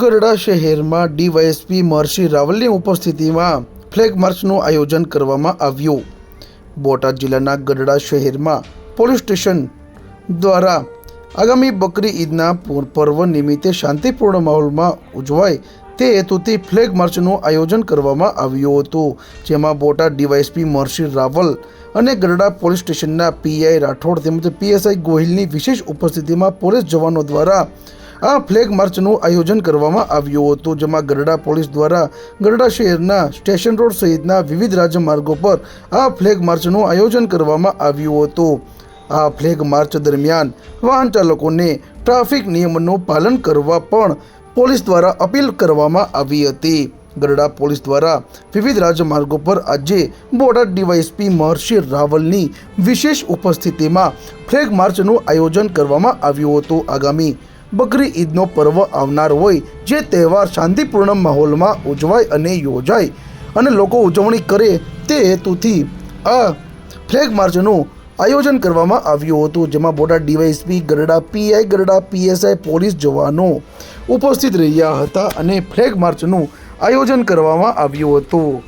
ગરડા શહેરમાં ડીવાયએસપી મહર્ષિ રાવલની ઉપસ્થિતિમાં ફ્લેગ માર્ચનું આયોજન કરવામાં આવ્યું. બોટાદ જિલ્લાના ગરડા શહેરમાં પોલીસ સ્ટેશન દ્વારા આગામી બકરી ઈદના પૂર- પર્વ નિમિત્તે શાંતિપૂર્ણ માહોલમાં ઉજવાય તે હેતુથી ફ્લેગ માર્ચનું આયોજન કરવામાં આવ્યું હતું, જેમાં બોટાદ ડીવાયએસપી મહર્ષિ રાવલ અને ગરડા પોલીસ સ્ટેશનના પીઆઈ રાઠોડ તેમજ પીએસઆઈ ગોહિલની વિશેષ ઉપસ્થિતિમાં પોલીસ જવાનો દ્વારા આ ફ્લેગ માર્ચનું આયોજન કરવામાં આવ્યું હતું, જેમાં ગરડા પોલીસ દ્વારા ગરડા શહેરના સ્ટેશન રોડ સહિતના વિવિધ રાજમાર્ગો પર આ ફ્લેગ માર્ચનું આયોજન કરવામાં આવ્યું હતું. આ ફ્લેગ માર્ચ દરમિયાન વાહન ચાલકોને ટ્રાફિક નિયમોનું પાલન કરવા પણ પોલીસ દ્વારા અપીલ કરવામાં આવી હતી. ગરડા પોલીસ દ્વારા વિવિધ રાજમાર્ગો પર આજે બોટાદ ડીવાયએસપી મહર્ષિ રાવલની વિશેષ ઉપસ્થિતિમાં ફ્લેગ માર્ચનું આયોજન કરવામાં આવ્યું હતું. આગામી બકરી ઈદનો પર્વ આવનાર હોય જે તહેવાર શાંતિપૂર્ણ માહોલમાં ઉજવાય અને યોજાય અને લોકો ઉજવણી કરે તે હેતુથી આ ફ્લેગ માર્ચનું આયોજન કરવામાં આવ્યું હતું, જેમાં Botad DYSP Garda PI, Garda PSI police જવાનો ઉપસ્થિત રહ્યા હતા અને ફ્લેગ માર્ચનું આયોજન કરવામાં આવ્યું હતું.